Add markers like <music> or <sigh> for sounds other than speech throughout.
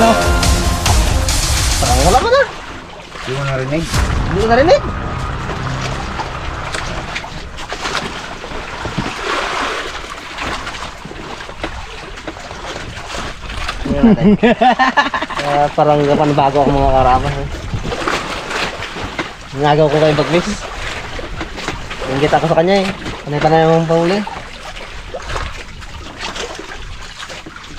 Ano? Parang wala ka na. Hindi mo narinig. Hindi ko narinig. Ah, parang panibago ako mga karamas. Eh. Nagaw ko kayo baglis. Ingit ako sa kanya eh. Panay pa na yung pahuli.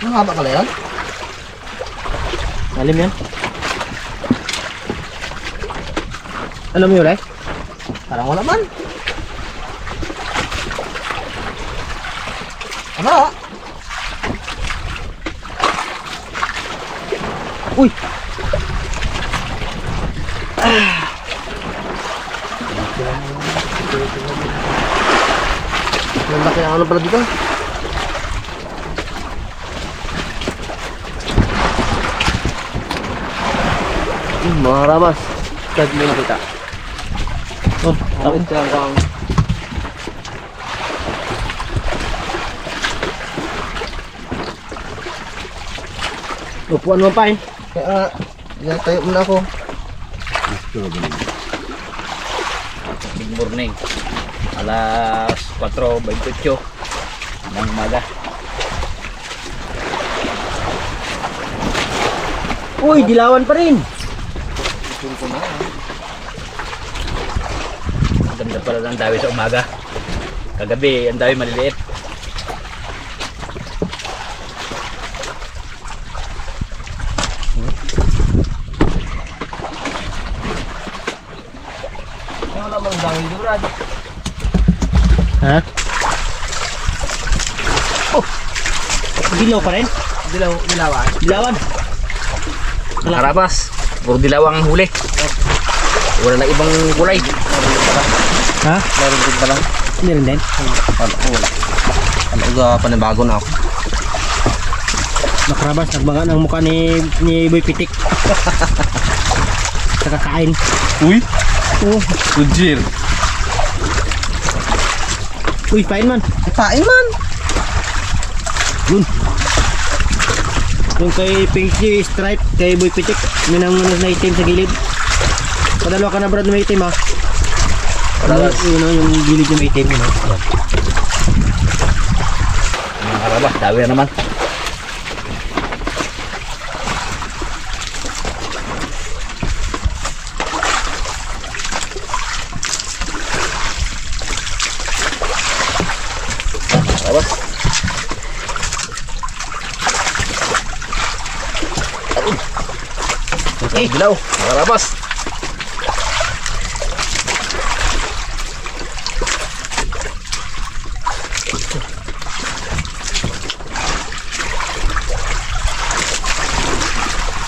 Ang haba pala yan? Malim yan. Alam mo yun eh? Parang wala man. Ano? Uy! Ah. Ang laki ng ano pala dito? Mga rabas. Tag mo na kita. Oh, takot ka kang. Upuan mo pa eh. Kaya, yan tayo muna ako. Good morning. Alas 4.28 ng umaga. Uy, dilawan pa rin. Ang ganda pala ng dawi sa umaga. Kagabi, ang dawi maliliit. Brad. Ha? Oh! Dilaw pa rin? Dilaw, dilawan. Dilawan? Karabas, puro dilawang ang huli. Wala na ibang kulay. Ha? Meron din pa lang. Meron din? Wala, wala. Ano ga panibago na ako. Nakarabas, nagbaga ng mukha ni, ni Boy Pitik. <laughs> Sa kakain. Uy, Oh, Ujir. uy, pain man. Pain man. Yun. Yung kay Pinky Stripe, kay Boy Pitik, may nang ano na itim sa gilid. Padalawa ka na brad na may itim ha. Ano, yun o, yung gilid na may itim. Yun. Mga karabas, dawi na naman. Dilaw. Mga karabas.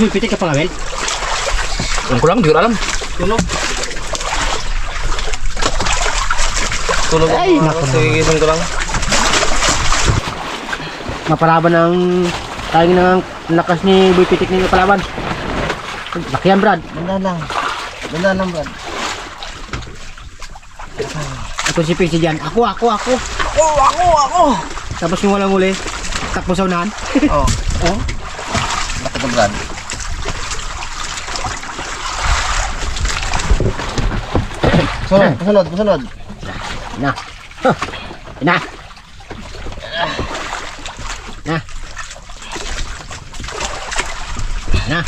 Boy Pitik ka pa kawin? Ang kulang, di alam. Tulog. Tulog Ay. Sigisan ko lang. Mapalaban ng tayong ng lakas ni Boy Pitik ni Palaban. Laki yan brad. Ganda lang. Ganda lang, Brad. Ito si Pinky dyan. Ako, ako, ako. Oh, ako, ako. Tapos yung walang huli, takbo sa unahan. Oh. <laughs> Oh. Bakit <laughs> na, Brad? Sunod, sunod, sunod. Na. Huh. Na. Na.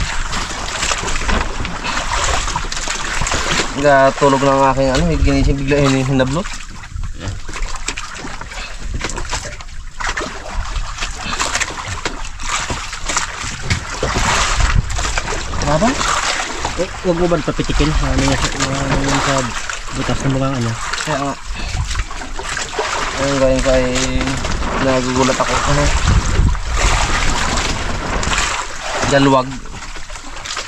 Nga tulog ng aking ano, ginising bigla eh, hinablot. Ano Eh, huwag mo ba papitikin? Ano yung, ano yung sa butas ng mga ano? Kaya nga. Ayun gawin ko ay nagugulat ako. Ano? Dalwag.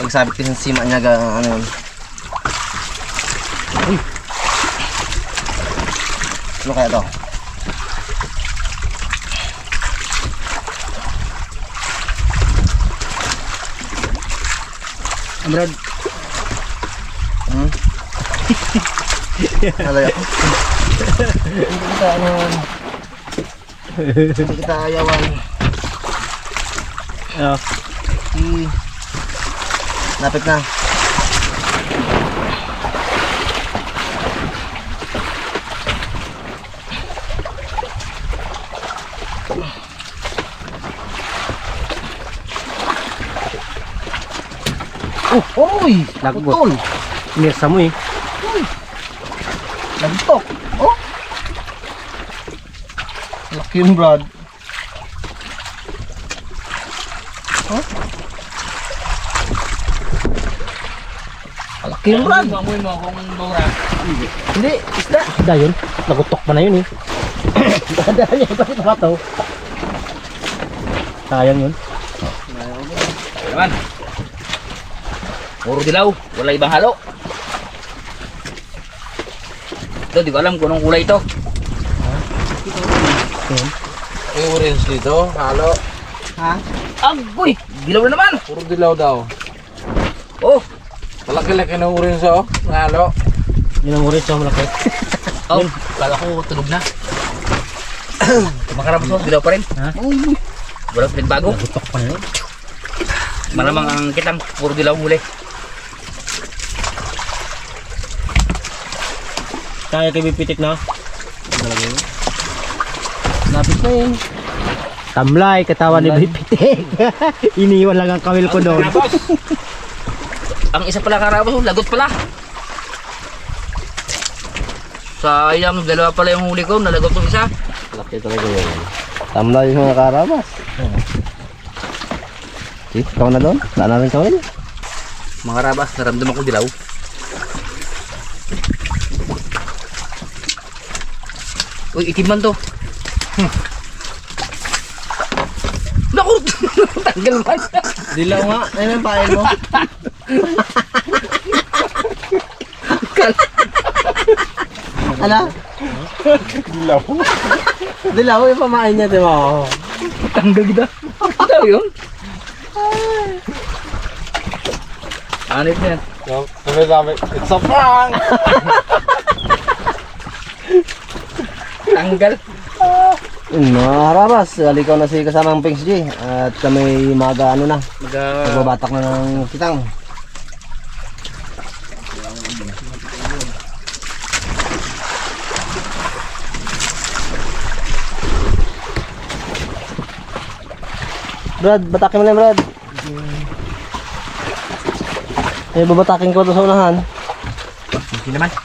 Pagsabit ko sa sima niya, ano yun. Ano kaya to? Amrad, Hmm? <laughs> Alay ako. Hindi kita ano. Hindi kita ayawan. oh, Laki. Lapit na. Oh, oy! Lagot. Putol! Nirsa mo eh. Nagtok! Oh! Laki yun, Brad. Oh? Laki yun, Brad. Amoy mo akong bawra. Hindi, isda. Isda yun. Nagutok pa na yun eh. Dadaan niya pa ito to. Sayang yun. Naman. Puro dilaw. Wala ibang halo. Ito, di ko alam kung anong kulay ito. May orange dito, halo. Agoy! Dilaw na naman! Puro dilaw daw. Oh! Malaki-laki na orange oh, halo. Yun ang orange ang malaki. <laughs> Oh! Kala ko tunog na. <coughs> Makarabos mo, dilaw pa rin. Ha? Wala pa rin bago. Pa na yun. Malamang ang kitang puro dilaw huli. Kaya kay Bipitik na. Lapit na yun. Tamlay, katawan ni Tamlay. Bipitik. <laughs> Iniwan lang ang kawil ko doon. Ang isa pala karabos, lagot pala. Sayang, dalawa pala yung huli ko, nalagot ng isa. Laki talaga yun. Tamla yung mga karabas. Eh, ikaw na doon? Daan na rin kawin. Mga karabas, naramdaman ko dilaw. Uy, itim man to. Hmm. Naku! <laughs> Tanggal man. Dilaw nga. Ayun ang pain mo. <laughs> Ala? Dilaw. Dilaw yung pamain niya, di ba? Tanggal kita. Ito yun. Anit na yan. So, sabi sabi, it's a prank! <laughs> Tanggal. Yun, mga karabas. Halikaw na si kasamang Pings G. At kami maga ano na. Mag, Magbabatak na ng kitang. Brad, batakin mo na yan, Brad. Eh, babatakin ko ito sa unahan. Hindi naman.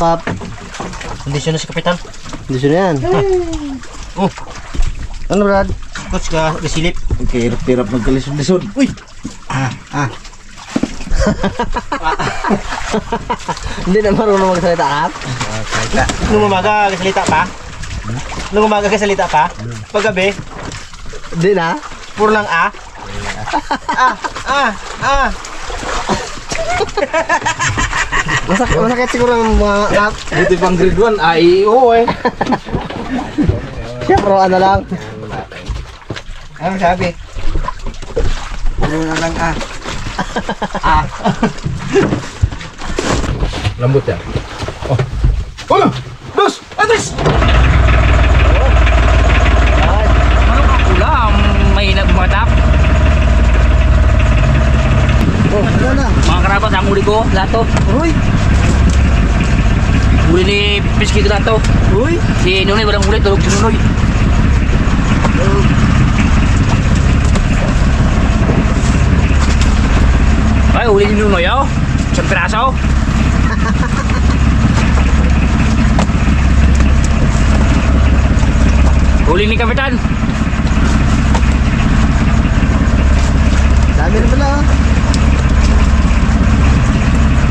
Makap. Kondisyon na si Kapitan. Siya na yan. Oh, Ano, Brad? coach ka gasilip. Okay, hirap magkalisod-lisod. Uy! <laughs> Hindi na marunong magsalita at. Nung umaga, kasalita pa? Nung umaga, kasalita pa? Paggabi, Hindi na. puro lang ah. ah, ah, ah. <laughs> Masakit, masakit siguro ang mga kap. Buti pang grade 1, ay oo eh. Siya, pro ano lang. Ano sabi? Puro na lang ah. ah. Lambot yan. Oh. Ulo! Dos! Atis! Ano ka pula? May nagmatak. Oh, ano na? Mga karabas, ang huli ko, lato. Uy! Huli ni Piskito lato. Uy! Si Nunoy, walang huli, tulog si Nunoy. Ay, huli ni Nunoy, oh. Isang piraso. <laughs> huli ni Kapitan. Dami na pala. ah.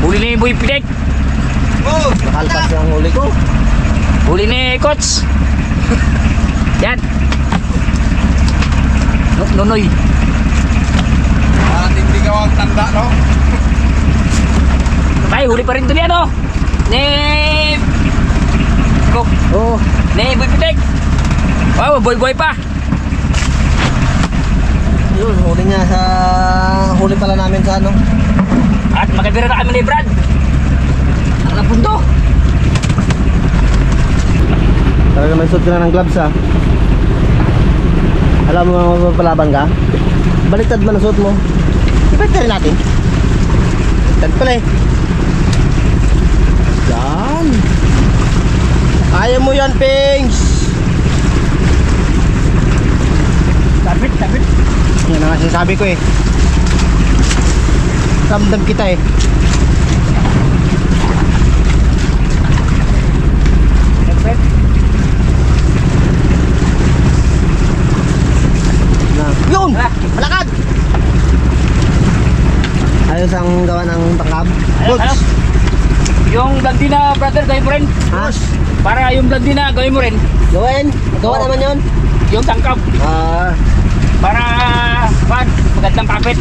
Huli ni Boy Pitek. Nakalpas yung huli ko. Huli ni Coach. <laughs> Yan. Nu- Nunoy. Parang hindi ka ang tanda, no? Ay, huli pa rin doon yan, oh. Ni... Ko. Oo. Ni Boy Pitek. Wow, boy-boy pa. Yun, huli niya sa... Huli pala namin sa ano. At magkabira na kami ni Brad. Napundo. Talaga may suot ka na ng gloves ah. Alam mo mapapalaban ka? Baliktad man ang suot mo. Ibalik rin natin. Baliktad pala eh. Yan. Kaya mo yan, Pings! Sabit, sabit. Yan ang sinasabi ko eh. Ramdam kita eh. Sabit. Na. Yun! Malakad! Ayos ang gawa ng tangkab. Ayos, ayos. Yung blandina, brother, gawin mo rin. Ha? Yung blandina, gawin mo rin. Gawin? Gawa Oo. naman yun. Yung tangkap. Ah, Para, pan, magandang kapit.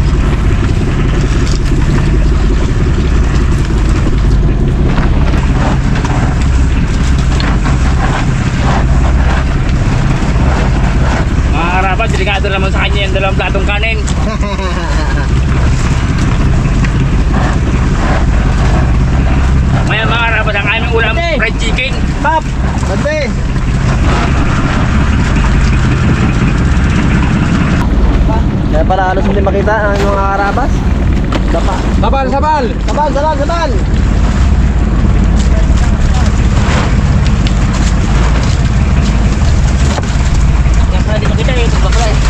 Mga karapat, delikado naman sa kanya yung dalawang platong kanin. <laughs> Maya mga karapat, ang aming ulam, fried chicken. Pap! Bante! Kaya pala halos hindi makita ang mga karabas. Dapa. Sabal, sabal! Sabal, sabal, sabal! Yang pala di makita eh, ito bakla eh.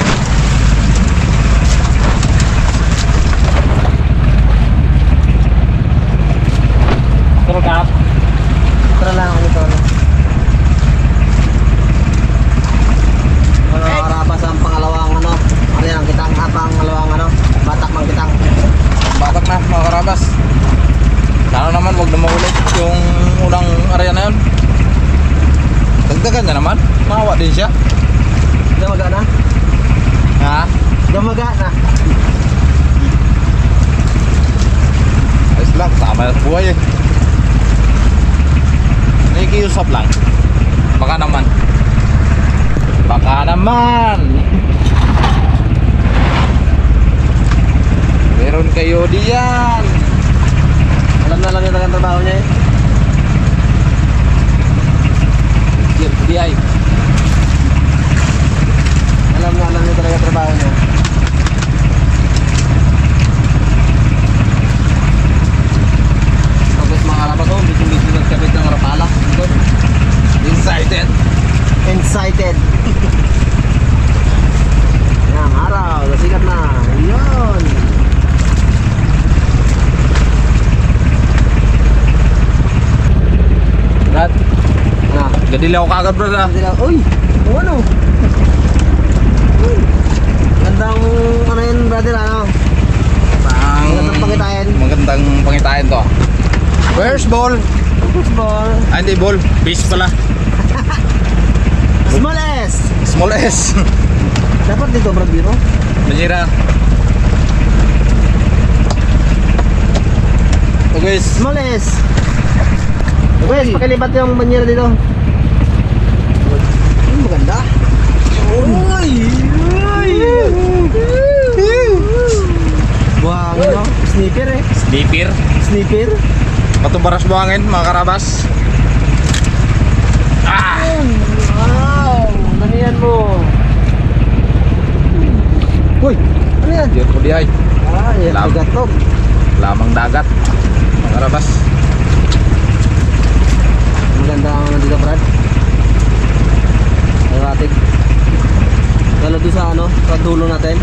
Dagdagan niya naman. Mawa din siya. Damaga na. Ha? Damaga na. Ayos lang. Tama sa buhay eh. Nakikiusap lang. Baka naman. Baka naman. Meron kayo diyan. Alam na lang yung trabaho niya eh. DI. Alam na alam niya talaga trabaho niya. Tapos mga karabas oh, bitin-bitin nagkabit ng rapala. Ito. Excited. Excited. Yan, araw. Nasikat na. Yun. Dad, Na. gadilaw ka agad bro na. Hindi lang. Uy! Kung ano? Gandang ano yun, brother, ano? Pang... Magandang pangitain. Magandang pangitain to. Where's ball? Football. Ah, hindi ball. Fish pala. <laughs> Small S! Small S. <laughs> Dapat dito, Brad Biro. Majira. Guys, Small S! Guys, pakilipat yung banyera dito. Buhangin, no? Sniper eh. Sleeper. Sniper. patubaras buhangin mga karabas. Wow! Ano yan mo? Uy! Ano yan? Diyan po dihay. Ah, yan. Lam. Gatog. Lamang dagat. Mga karabas. Maganda ang nandito, Brad. Ayawatig. Lalo doon sa ano, sa dulo natin.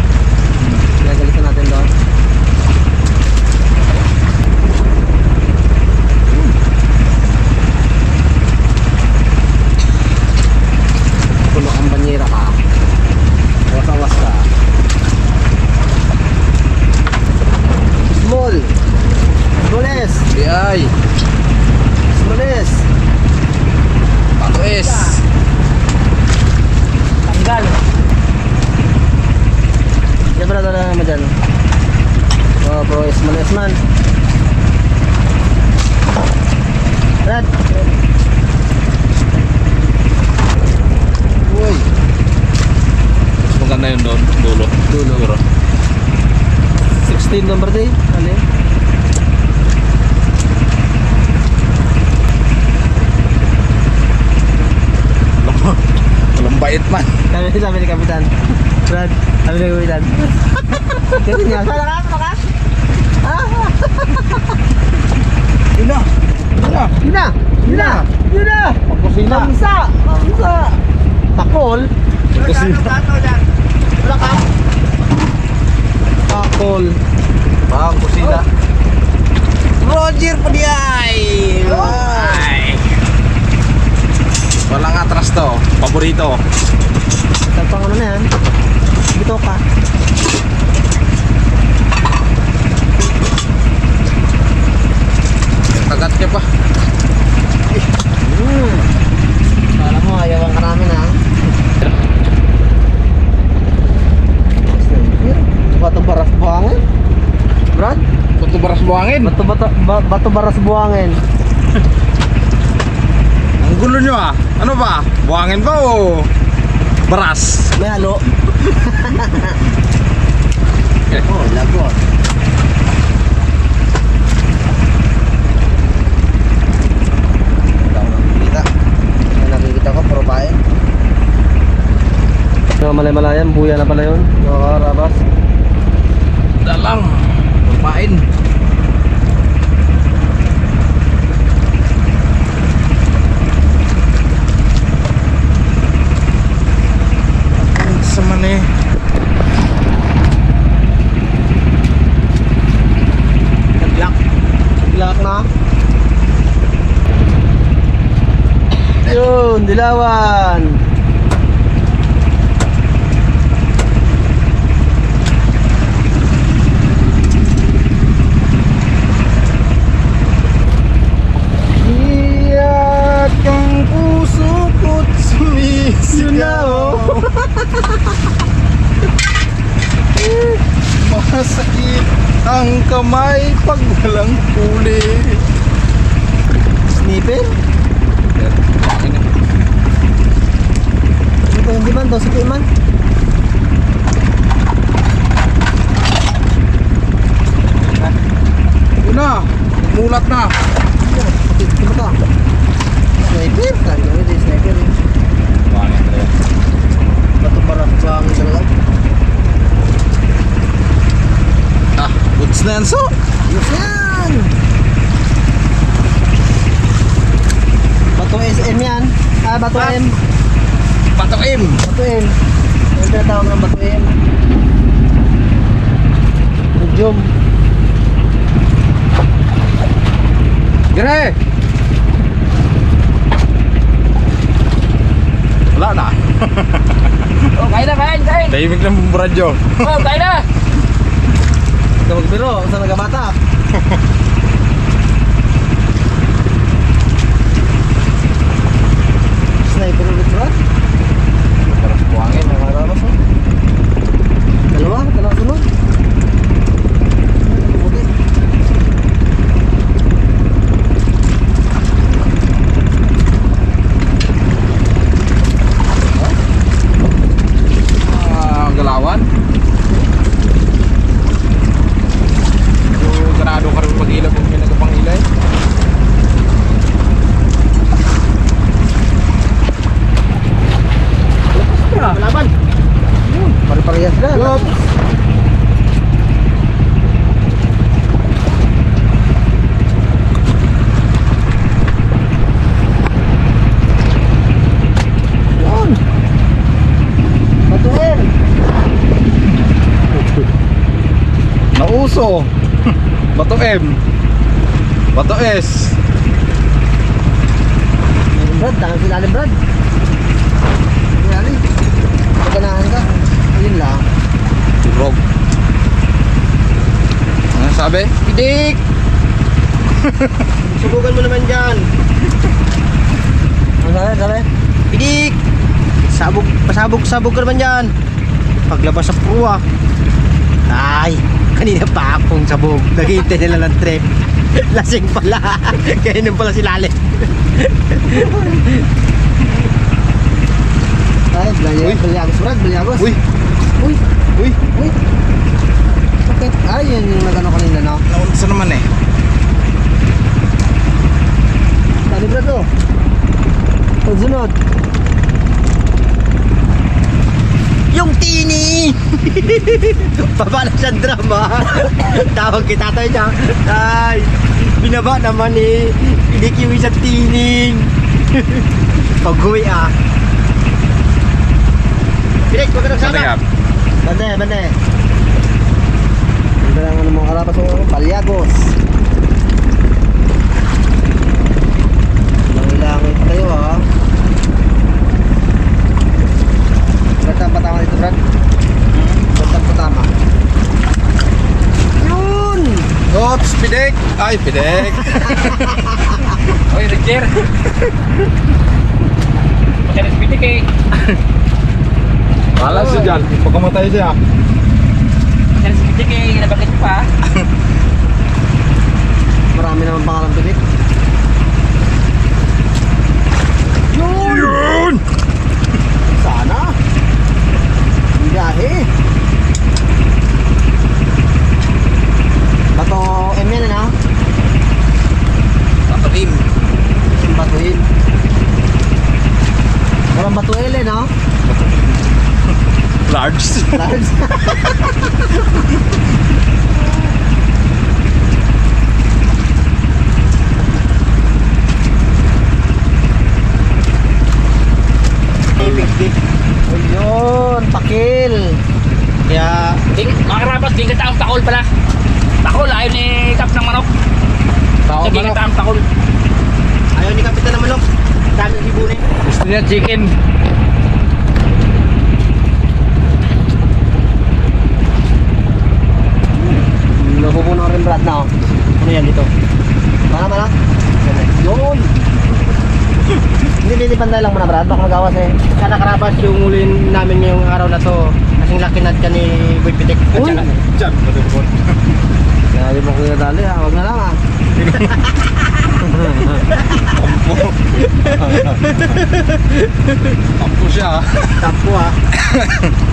Maganda yun doon. Dulo. Dulo. Siguro. 16 number day. Ano yun? Walang bait man. Sabi, sabi ni Kapitan. Brad, ano na gawin Kasi niya. Malakas, malakas. Yun na. Yun na. Yun na! Yun na! Yun na! Pagkusina. Kamsa! Kamsa! Takol! Pagkusina. Wala ka? Takol! Pagkusina. Roger Padiay! Ay. Walang atras to. Paborito. Saan pang ano na yan? Bito ka. Kagat niya pa. Buhangin. Bato, bato, ba, bato baras buhangin. <laughs> Ang gulo nyo ah. Ano ba? Buhangin ba o baras? May halo. <laughs> oh, lago ah. Mga malay-malayan, buya na pala yun. Mga karabas. Dalang. Lumain. Ang Sama ni. Naglak. Naglak na. Yun, dilawan. Iyak ang puso ko't sumisigaw <laughs> Masakit ang kamay pag walang huli Snipper? Man daw, sige man. Una, mulat na Ito mo to. Sniper? Tanda mo ito yung sniper. Bato parang bangin talaga. Ah, goods na yan so Yes yan! Bato SM yan. Ah, bato Ah. M. Patakim Bato M. Yung tinatawag ng bato M. Medium. Gire Wala na <laughs> Oh, kain na, kain, kain. Tahimik ng radyo Oh, kain na. Ikaw magbiro, saan nagabata? <laughs> Sniper ulit ba? Paras buhangin Nakaramas oh. Dalawa, dalawa sunod. Buti. Ah, galawan So, ganado ka rin mag-ilaw kung may nagpangilay Laban. Pare-parehas na. Oops. Yun. Batuin. Nauso Bato M Bato S Brad, tangan sila ni Brad. Yali. Pagkanahan ka. Ayun lang. Rog Ano sabi? Pidik! Subukan mo naman dyan. Ang sabi, sabi? Pidik! Sabog, pasabog, sabog ka naman dyan. Paglabas sa pruwa. Ay, kanina pa akong sabog. Naghihintay nila ng trip. <laughs> Lasing pala. <laughs> Kaya nung pala si Lale. <laughs> Ay, Blayagos, Blayagos, Brad, Blayagos. Uy! Uy, Uy! uy. Bakit? Ay, yun yung nagano kanina, no? Naunsa naman eh Tadi Brad, oh. Pagsunod. Yung tini! Tini! <laughs> Baba na siya drama. <laughs> Tawag kita tayo niya. Ay, binaba naman eh. Pinikiwi sa tining. <laughs> Pag-uwi ah. Pinik, huwag ka nagsama. Bande, bande. Ganda lang ano mga kalapas ng Palyagos. Langoy-langoy pa kayo ha. Brad, ang patama dito Brad. Brad, ang patama. Yun! Oops, pidek! Ay, pidek! Oy, Roger. Pagkakas pitik eh. Wala siya dyan. Pagkamatay siya. Pagkakas pitik eh. Nabakit pa. Marami naman pangalang pilit. Yun! Sana. Biyahe. Bato M yan ano? Tatalim. Yung batuin. Walang bato L eh no? Large. Large. Ayun, pakil. Kaya, Ding, mga karabas, ding kataang takol pala. Takol, ayaw ni Kap ng manok. Tao Sige, manok. kataang takol. ayaw ni Kapitan na manok. Dami hibunin. Niya chicken. Napupuno rin Brad na oh. Ano yan dito? Mana mana? Yun! Hindi lilipan tayo lang muna Brad, baka magawas eh. Sana karabas yung ulin namin ngayong araw na to. Kasing laki nat ka ni Boy Pitik. Uy! Diyan, matubon. Grabe mo kuya dali ha, huwag na lang ah. <laughs> Tampo siya. Tapo ah. <laughs>